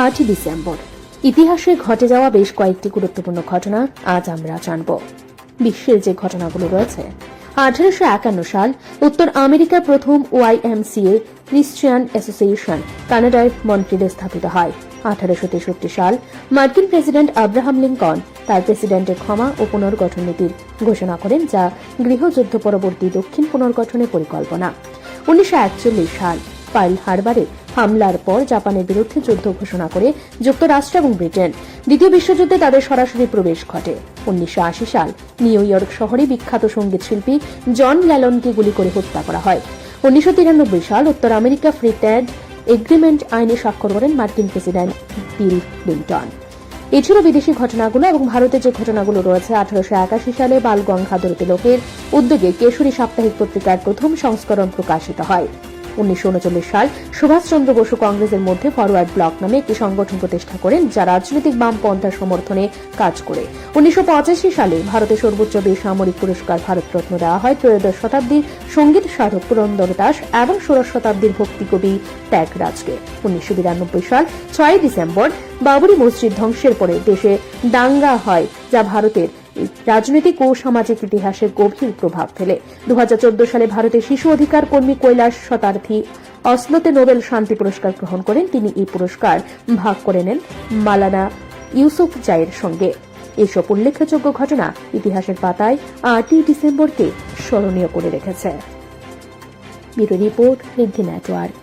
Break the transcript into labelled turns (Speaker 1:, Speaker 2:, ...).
Speaker 1: আটই ডিসেম্বর। ইতিহাসে ঘটে যাওয়া বেশ কয়েকটি গুরুত্বপূর্ণ ঘটনা আজ আমরা জানব। বিশ্বের যে ঘটনাগুলো রয়েছে, আঠারোশো একান্ন সাল উত্তর আমেরিকার প্রথম ওয়াইএমসিএ ক্রিশ্চিয়ান অ্যাসোসিয়েশন কানাডার মন্ট্রিলে স্থাপিত হয়। আঠারোশো তেষট্টি সাল মার্কিন প্রেসিডেন্ট আব্রাহাম লিঙ্কন তার প্রেসিডেন্টের ক্ষমা ও পুনর্গঠন নীতির ঘোষণা করেন, যা গৃহযুদ্ধ পরবর্তী দক্ষিণ পুনর্গঠনের পরিকল্পনা। উনিশশো একচল্লিশ সাল পার্ল হারবারে হামলার পর জাপানের বিরুদ্ধে যুদ্ধ ঘোষণা করে যুক্তরাষ্ট্র এবং ব্রিটেন। দ্বিতীয় বিশ্বযুদ্ধে তাদের সরাসরি প্রবেশ ঘটে। উনিশশো আশি সাল নিউ ইয়র্ক শহরে বিখ্যাত সংগীত শিল্পী জন ল্যালনকে গুলি করে হত্যা করা হয়। উনিশশো তিরানব্বই সাল উত্তর আমেরিকা ফ্রি ট্রেড এগ্রিমেন্ট আইনে স্বাক্ষর করেন মার্কিন প্রেসিডেন্ট বিল ক্লিন্টন। এছাড়া বিদেশি ঘটনাগুলো এবং ভারতের যে ঘটনাগুলো রয়েছে, আঠারোশো একাশি সালে বাল গঙ্গাধর তিলকের উদ্যোগে কেশরী সাপ্তাহিক পত্রিকার প্রথম সংস্করণ প্রকাশিত হয়। উনিশশো উনচল্লিশ সাল সুভাষচন্দ্র বসু কংগ্রেসের মধ্যে ফরওয়ার্ড ব্লক নামে একটি সংগঠন প্রতিষ্ঠা করেন, যা রাজনৈতিক বামপন্থার সমর্থনে কাজ করে। উনিশশো পঁচাশি সালে ভারতের সর্বোচ্চ বেসামরিক পুরস্কার ভারতরত্ন দেওয়া হয়। ত্রয়োদশ শতাব্দীর সংগীত সাধক পুরন্দর দাস এবং ষোড়শ শতাব্দীর ভক্তি কবি ত্যাগরাজকে। উনিশশো বিরানব্বই সাল ছয় ডিসেম্বর বাবরি মসজিদ ধ্বংসের পরে দেশে দাঙ্গা হয়, যা ভারতের রাজনৈতিক ও সামাজিক ইতিহাসে গভীর প্রভাব ফেলে। দু হাজার চোদ্দ সালে ভারতের শিশু অধিকার কর্মী কৈলাস শতার্থী অসলোতে নোবেল শান্তি পুরস্কার গ্রহণ করেন। তিনি এই পুরস্কার ভাগ করে নেন মালানা ইউসুফ জায়ের সঙ্গে। এসব উল্লেখযোগ্য ঘটনা ইতিহাসের পাতায় আটই ডিসেম্বরকে স্মরণীয় করে রেখেছে। Bureau report Riddhi network